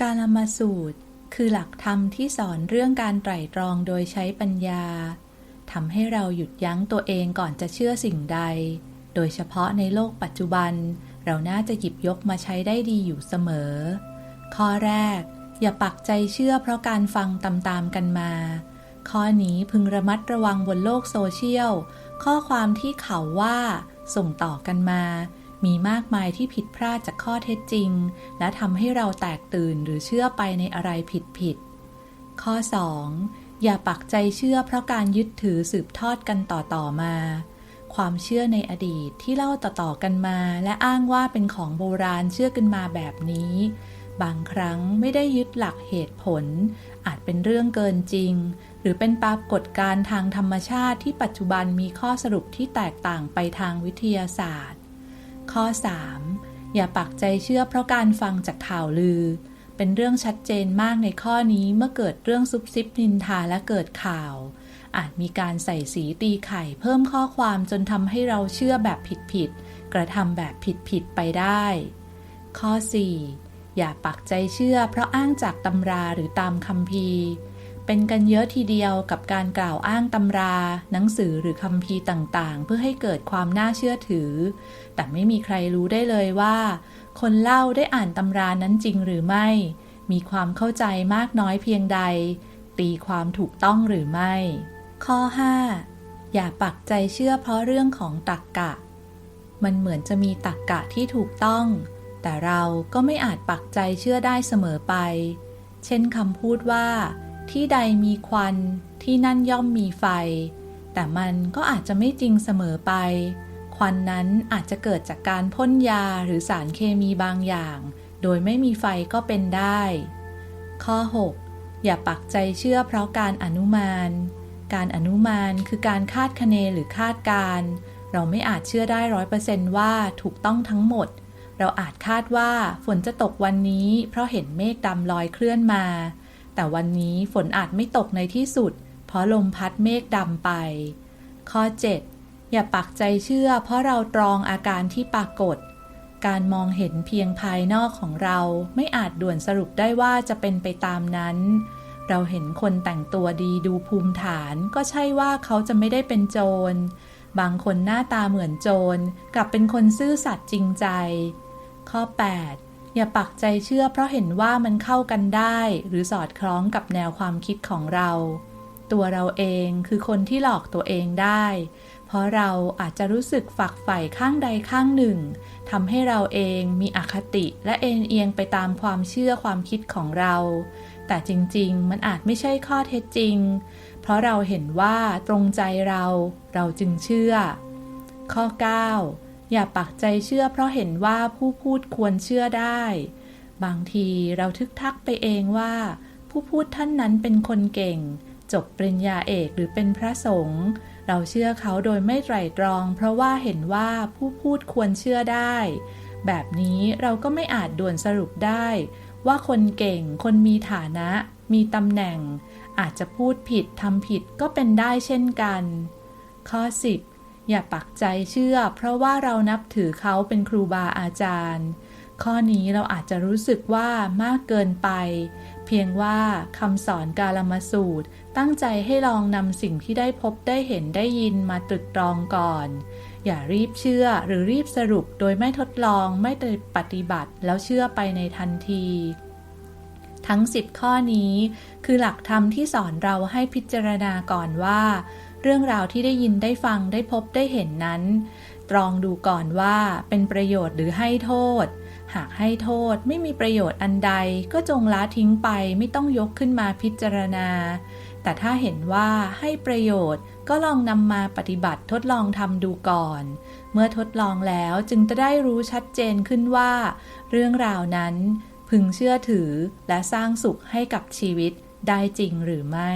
กาลมาสูตร คือหลักธรรมที่สอนเรื่องการไตร่ตรองโดยใช้ปัญญาทำให้เราหยุดยั้งตัวเองก่อนจะเชื่อสิ่งใด โดยเฉพาะในโลกปัจจุบัน เราน่าจะหยิบยกมาใช้ได้ดีอยู่เสมอ ข้อแรก อย่าปักใจเชื่อเพราะการฟังตามๆกันมา ข้อนี้พึงระมัดระวังบนโลกโซเชียล ข้อความที่เขาว่า ส่งต่อกันมา มีมากมายที่ผิดพลาดจากข้อเท็จจริง และทำให้เราแตกตื่นหรือเชื่อไปในอะไรผิดๆข้อ 2. อย่าปักใจเชื่อเพราะการยึดถือสืบทอดกันต่อๆมา ความเชื่อในอดีตที่เล่าต่อๆกันมา และอ้างว่าเป็นของโบราณเชื่อกันมาแบบนี้ บางครั้งไม่ได้ยึดหลักเหตุผล อาจเป็นเรื่องเกินจริง หรือเป็นปรากฏการณ์ทางธรรมชาติที่ปัจจุบันมีข้อสรุปที่แตกต่างไปทางวิทยาศาสตร์ ข้อ 3. อย่าปักใจเชื่อเพราะการฟังจากข่าวลือ เป็นเรื่องชัดเจนมากในข้อนี้เมื่อเกิดเรื่องซุบซิบนินทาและเกิดข่าว อาจมีการใส่สีตีไข่เพิ่มข้อความจนทำให้เราเชื่อแบบผิดๆกระทำแบบผิดๆไปได้ ข้อ 4. อย่าปักใจเชื่อเพราะอ้างจากตำราหรือตามคำพี เป็นกันเยอะทีเดียวกับการกล่าวอ้างตำรา หนังสือหรือคำพีต่างๆ เพื่อให้เกิดความน่าเชื่อถือ แต่ไม่มีใครรู้ได้เลยว่า คนเล่าได้อ่านตำรานั้นจริงหรือไม่ มีความเข้าใจมากน้อยเพียงใด ตีความถูกต้องหรือไม่ ข้อ 5. อย่าปักใจเชื่อเพราะเรื่องของตักกะ มันเหมือนจะมีตักกะที่ถูกต้อง แต่เราก็ไม่อาจปักใจเชื่อได้เสมอไป เช่นคำพูดว่า ที่ใดมีควันที่นั่นย่อมมีไฟ แต่มันก็อาจจะไม่จริงเสมอไป ควันนั้นอาจจะเกิดจากการพ่นยาหรือสารเคมีบางอย่าง โดยไม่มีไฟก็เป็นได้ ข้อ 6. อย่าปักใจเชื่อเพราะการอนุมาน การอนุมานคือการคาดคะเนหรือคาดการ เราไม่อาจเชื่อได้ร้อยเปอร์เซนต์ว่าถูกต้องทั้งหมด เราอาจคาดว่าฝนจะตกวันนี้ เพราะเห็นเมฆดำลอยเคลื่อนมา แต่วันนี้ฝนอาจไม่ตกในที่สุด เพราะลมพัดเมฆดำไป ข้อ 7. อย่าปักใจเชื่อ เพราะเราตรองอาการที่ปรากฏ การมองเห็นเพียงภายนอกของเราไม่อาจด่วนสรุปได้ว่าจะเป็นไปตามนั้น เราเห็นคนแต่งตัวดีดูภูมิฐานก็ใช่ว่าเขาจะไม่ได้เป็นโจร บางคนหน้าตาเหมือนโจรกลับเป็นคนซื่อสัตย์จริงใจ ข้อ 8. อย่าปักใจเชื่อเพราะเห็นว่ามันเข้ากันได้ หรือสอดคล้องกับแนวความคิดของเรา ตัวเราเองคือคนที่หลอกตัวเองได้ เพราะเราอาจจะรู้สึกฝักใฝ่ข้างใดข้างหนึ่งทำให้เราเองมีอคติและเอ็นเอียงไปตามความเชื่อความคิดของเรา แต่จริงๆ มันอาจไม่ใช่ข้อเท็จจริง เพราะเราเห็นว่าตรงใจเรา เราจึงเชื่อ ข้อ 9 อย่าปักใจเชื่อเพราะเห็นว่าผู้พูดควรเชื่อได้ บางทีเราทึกทักไปเองว่า ผู้พูดท่านนั้นเป็นคนเก่ง จบปริญญาเอกหรือเป็นพระสงฆ์เราเชื่อเขาโดยไม่ไตร่ตรอง เพราะว่าเห็นว่าผู้พูดควรเชื่อได้ แบบนี้เราก็ไม่อาจด่วนสรุปได้ ว่าคนเก่ง คนมีฐานะ มีตำแหน่ง อาจจะพูดผิดทำผิดก็เป็นได้เช่นกัน ข้อ10 อย่าปักใจเชื่อ เพราะว่าเรานับถือเขาเป็นครูบาอาจารย์ ข้อนี้เราอาจจะรู้สึกว่ามากเกินไป เพียงว่าคำสอนกาลมาสูตร ตั้งใจให้ลองนำสิ่งที่ได้พบได้เห็นได้ยินมาตรึกตรองก่อน อย่ารีบเชื่อหรือรีบสรุปโดยไม่ทดลองไม่ไปฏิบัติแล้วเชื่อไปในทันทีทั้ง 10 ข้อนี้ คือหลักธรรมที่สอนเราให้พิจารณาก่อนว่า เรื่องราวที่ได้ยินได้ฟังได้พบได้เห็นนั้น ตรองดูก่อนว่าเป็นประโยชน์หรือให้โทษ หากให้โทษไม่มีประโยชน์อันใดก็จงละทิ้งไปไม่ต้องยกขึ้นมาพิจารณา แต่ถ้าเห็นว่าให้ประโยชน์ก็ลองนำมาปฏิบัติทดลองทำดูก่อน เมื่อทดลองแล้วจึงจะได้รู้ชัดเจนขึ้นว่า เรื่องราวนั้นพึงเชื่อถือและสร้างสุขให้กับชีวิตได้จริงหรือไม่